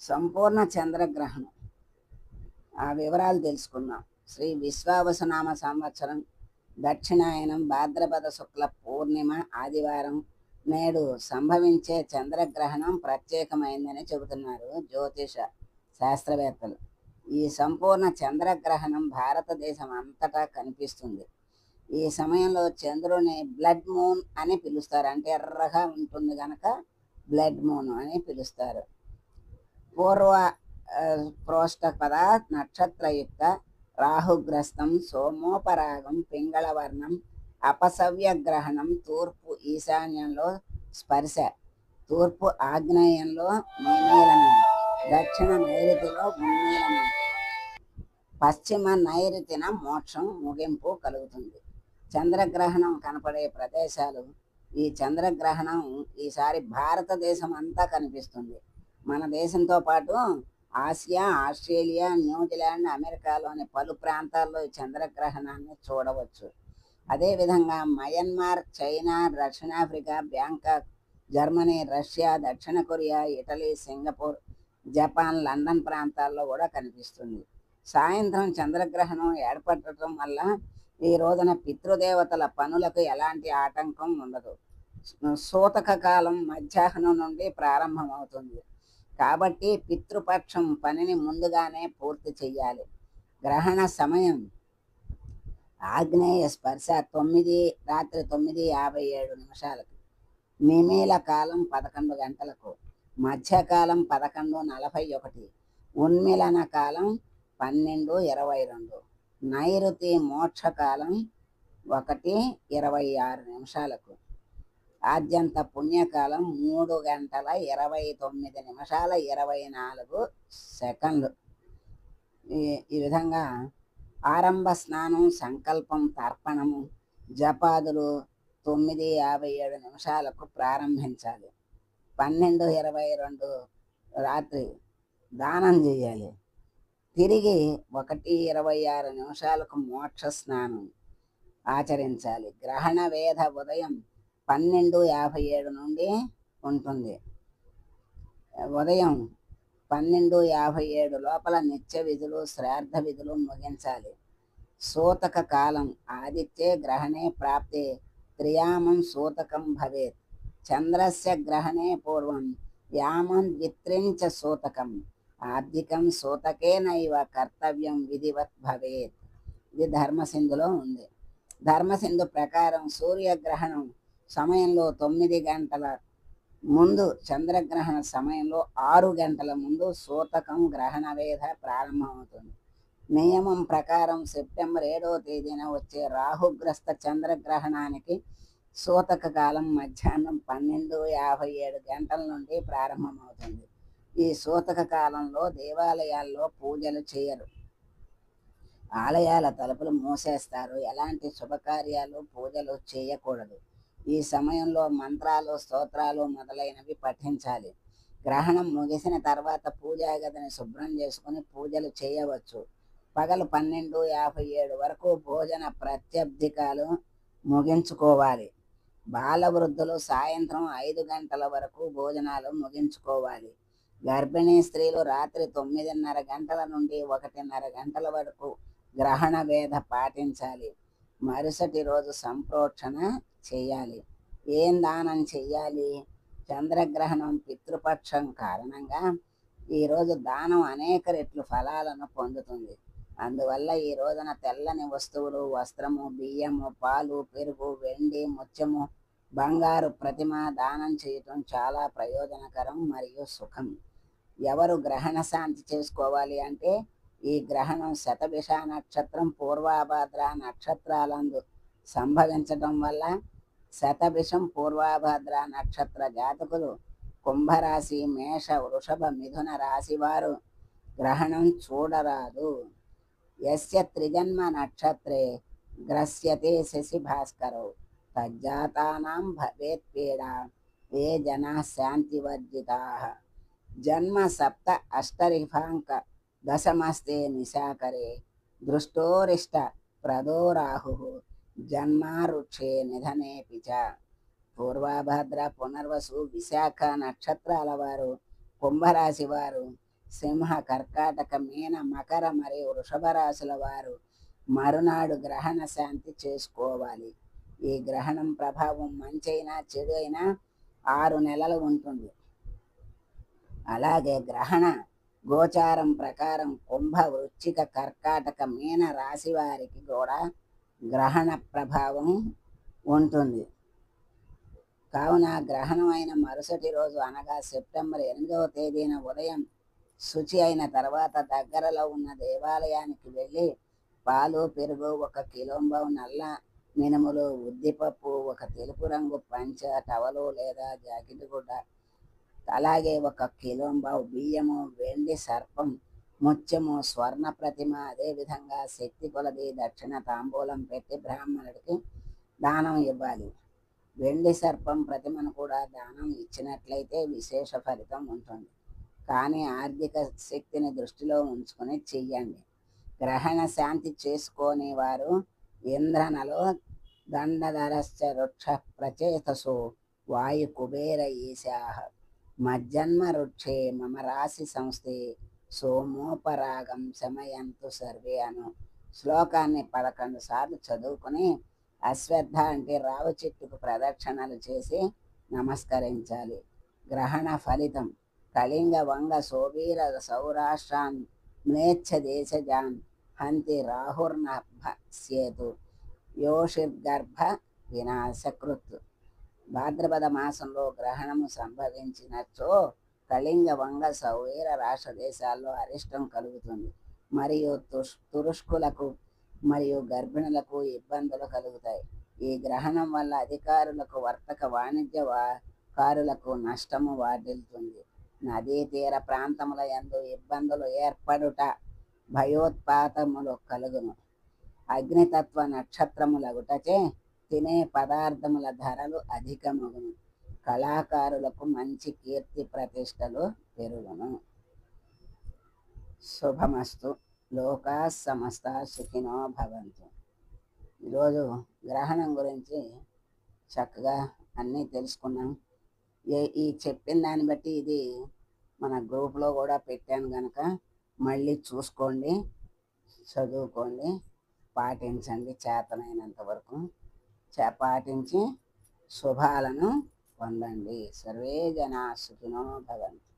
సంపూర్ణ చంద్రగ్రహణం. ఆ వివరాలు తెలుసుకుందాం. శ్రీ విశ్వావసనామ సంవత్సరం దక్షిణాయనం భాద్రపద శుక్ల పూర్ణిమ ఆదివారం నేడు సంభవించే చంద్రగ్రహణం ప్రత్యేకమైందని చెబుతున్నారు జ్యోతిష శాస్త్రవేత్తలు. ఈ సంపూర్ణ చంద్రగ్రహణం భారతదేశం అంతటా కనిపిస్తుంది. ఈ సమయంలో చంద్రుని బ్లడ్ మూన్ అని పిలుస్తారు. అంటే ఎర్రగా ఉంటుంది కనుక బ్లడ్ మూన్ అని పిలుస్తారు. పూర్వ ఆ, ప్రోష్టపద నక్షత్రయుక్త రాహుగ్రస్తం సోమోపరాగం పింగళవర్ణం అపసవ్య గ్రహణం తూర్పు ఈశాన్యంలో స్పర్శ తూర్పు ఆగ్నేయంలో నిమీలనం దక్షిణ నైరుతిలో ఉన్మీలనం పశ్చిమ నైరుతిన మోక్షం ముగింపు కలుగుతుంది. చంద్రగ్రహణం కనపడే ప్రదేశాలు ఈ చంద్రగ్రహణం ఈసారి భారతదేశం అంతా కనిపిస్తుంది. మన దేశంతో పాటు ఆసియా ఆస్ట్రేలియా న్యూజిలాండ్ అమెరికాలోని పలు ప్రాంతాల్లో ఈ చంద్రగ్రహణాన్ని చూడవచ్చు. అదేవిధంగా మయన్మార్ చైనా దక్షిణాఫ్రికా బ్యాంకాక్ జర్మనీ రష్యా దక్షిణ Korea Italy Singapore Japan London ప్రాంతాల్లో కూడా కనిపిస్తుంది. సాయంత్రం చంద్రగ్రహణం ఏర్పడటం వల్ల ఈ రోజున పితృదేవతల పనులకు ఎలాంటి ఆటంకం ఉండదు. సూతక కాలం మధ్యాహ్నం నుండి ప్రారంభమవుతుంది. కాబట్టి పితృపక్షం పనిని ముందుగానే పూర్తి చెయ్యాలి. గ్రహణ సమయం. ఆగ్నేయ స్పర్శ తొమ్మిది రాత్రి తొమ్మిది యాభై ఏడు నిమిషాలకు. నిమీల కాలం పదకొండు గంటలకు. మధ్యకాలం పదకొండు నలభై ఒకటి. ఉన్మిలన కాలం పన్నెండు ఇరవై రెండు. నైరుతి మోక్షకాలం ఒకటి ఇరవై ఆరు నిమిషాలకు. ఆద్యంత పుణ్యకాలం మూడు గంటల ఇరవై తొమ్మిది నిమిషాల ఇరవై నాలుగు సెకండ్లు. ఈ ఈ విధంగా ఆరంభ స్నానం సంకల్పం తర్పణము జపాదులు తొమ్మిది యాభై ఏడు నిమిషాలకు ప్రారంభించాలి. పన్నెండు ఇరవై రెండు రాత్రి దానం చేయాలి. తిరిగి ఒకటి ఇరవై ఆరు నిమిషాలకు మోక్ష స్నానం ఆచరించాలి. గ్రహణ వేధ ఉదయం పన్నెండు యాభై ఏడు నుండి ఉంటుంది. ఉదయం పన్నెండు యాభై ఏడు లోపల నిత్య విధులు శ్రాద్ధ విధులు ముగించాలి. సూతక కాలం ఆదిత్యే గ్రహణే ప్రాప్తే త్రియామం సూతకం భవేత్. చంద్రస్య గ్రహణే పూర్వం యామం ద్విత్రించ సూతకం. ఆర్థికం సూతకేనైవ కర్తవ్యం విధివత్ భవేత్. ఇది ధర్మసింధులో ఉంది. ధర్మసింధు ప్రకారం సూర్యగ్రహణం సమయంలో తొమ్మిది గంటల ముందు చంద్రగ్రహణ సమయంలో ఆరు గంటల ముందు సూతకం గ్రహణ వేధ ప్రారంభమవుతుంది. నియమం ప్రకారం సెప్టెంబర్ ఏడవ తేదీన వచ్చే రాహుగ్రస్త చంద్రగ్రహణానికి సూతక కాలం మధ్యాహ్నం పన్నెండు యాభై ఏడు గంటల నుండి ప్రారంభమవుతుంది. ఈ సూతక కాలంలో దేవాలయాల్లో పూజలు చేయరు. ఆలయాల తలుపులు మూసేస్తారు. ఎలాంటి శుభకార్యాలు పూజలు చేయకూడదు. ఈ సమయంలో మంత్రాలు స్తోత్రాలు మొదలైనవి పఠించాలి. గ్రహణం ముగిసిన తర్వాత పూజా గదిని శుభ్రం చేసుకుని పూజలు చేయవచ్చు. పగలు పన్నెండు యాభై ఏడు వరకు భోజన ప్రత్యర్థికాలు ముగించుకోవాలి. బాలవృద్ధులు సాయంత్రం ఐదు గంటల వరకు భోజనాలు ముగించుకోవాలి. గర్భిణీ స్త్రీలు రాత్రి తొమ్మిదిన్నర గంటల నుండి ఒకటిన్నర గంటల వరకు గ్రహణ వేధ పాటించాలి. మరుసటి రోజు సంప్రోక్షణ చేయాలి. ఏం దానం చెయ్యాలి? చంద్రగ్రహణం పితృపక్షం కారణంగా ఈరోజు దానం అనేక రెట్లు ఫలాలను పొందుతుంది. అందువల్ల ఈ రోజున తెల్లని వస్తువులు వస్త్రము బియ్యము పాలు పెరుగు వెండి ముత్యము బంగారు ప్రతిమ దానం చేయటం చాలా ప్రయోజనకరం మరియు సుఖం. ఎవరు గ్రహణ శాంతి చేసుకోవాలి అంటే ఈ గ్రహణం శతభిష నక్షత్రం పూర్వాభాద్ర నక్షత్రాలందు సంభవించటం వల్ల శతభిషం పూర్వాభాద్ర నక్షత్ర జాతకులు కుంభరాశి మేష వృషభ మిథున రాశి వారు గ్రహణం చూడరాదు. యస్య త్రిజన్మ నక్షత్రే గ్రస్యతే శశి భాస్కరు. తజ్జాతానాం భవేత్ పీడా. ఏ జనా శాంతివర్జితా. జన్మ సప్త అష్టరిఫాంక దశమస్తే నిశాకరే దృష్టోరిష్ట ప్రదో రాహు జన్మారుక్షే నిధనే పిచ. పూర్వభద్ర పునర్వసు విశాఖ నక్షత్రాల వారు కుంభరాశి వారు సింహ కర్కాటక మీన మకర మరియు వృషభ రాశుల వారు మరునాడు గ్రహణ శాంతి చేసుకోవాలి. ఈ గ్రహణం ప్రభావం మంచైనా చెడు అయినా ఆరు నెలలు ఉంటుంది. అలాగే గ్రహణ గోచారం ప్రకారం కుంభ వృచ్చిక కర్కాటక మీన రాశి వారికి కూడా గ్రహణ ప్రభావం ఉంటుంది. కావున గ్రహణం అయిన మరుసటి రోజు అనగా సెప్టెంబర్ ఎనిమిదవ తేదీన ఉదయం శుచి అయిన తర్వాత దగ్గరలో ఉన్న దేవాలయానికి వెళ్ళి పాలు పెరుగు ఒక కిలోంబం నల్ల మినుములు ఉద్దిపప్పు ఒక తెలుపు రంగు పంచ టవలు లేదా జాకెట్ గుడ్డ అలాగే ఒక కిలోంబావు బియ్యము వెండి సర్పం ముత్యము స్వర్ణ ప్రతిమ అదేవిధంగా శక్తి కొలది దక్షిణ తాంబూలం పెట్టి బ్రాహ్మణుడికి దానం ఇవ్వాలి. వెండి సర్పం ప్రతిమను కూడా దానం ఇచ్చినట్లయితే విశేష ఫలితం ఉంటుంది. కానీ ఆర్థిక శక్తిని దృష్టిలో ఉంచుకొని చెయ్యండి. గ్రహణ శాంతి చేసుకొని వారు ఇంద్రనలో దండధరశ్చ వృక్ష ప్రచేతసు వాయు కుబేర ఈశాహ మజ్జన్మ వృక్షే మమ రాశి సంస్థే. సోమోపరాగం శమయంతు సర్వే అను. శ్లోకాన్ని పదకొండు సార్లు చదువుకుని అశ్వద్ధ అంటే రావు చెట్టుకు ప్రదక్షిణలు చేసి నమస్కరించాలి. గ్రహణ ఫలితం. కళింగ వంగ శోభీర సౌరాష్ట్రాన్. మ్లేచ్ఛ దేశజాన్. హంతి రాహుర్నభ్యేతు యోషిర్గర్భ వినాశకృత్. భాద్రపద మాసంలో గ్రహణము సంభవించినచో కళింగ వంగ సౌవీర రాష్ట్ర దేశాల్లో అరిష్టం కలుగుతుంది. మరియు తుష్ తురుష్కులకు మరియు గర్భిణులకు ఇబ్బందులు కలుగుతాయి. ఈ గ్రహణం వల్ల అధికారులకు వర్తక వాణిజ్య కారులకు నష్టము వాటిల్తుంది నదీ తీర ప్రాంతముల ఎందు ఇబ్బందులు ఏర్పడుట భయోత్పాతములు కలుగును. అగ్నితత్వ నక్షత్రములగుటచే తినే పదార్థముల ధరలు అధికమగును. కళాకారులకు మంచి కీర్తి ప్రతిష్టలు పెరుగును. శుభమస్తు. లోకా సమస్త సుఖినో భవంతు. ఈరోజు గ్రహణం గురించి చక్కగా అన్నీ తెలుసుకున్నాం. ఏ ఈ చెప్పిన దాన్ని బట్టి ఇది మన గ్రూప్లో కూడా పెట్టాను కనుక మళ్ళీ చూసుకోండి చదువుకోండి పాటించండి చేతనైనంత వరకు. పాటించి శుభాలను పొందండి. సర్వే జనా సుఖినో భవంతు.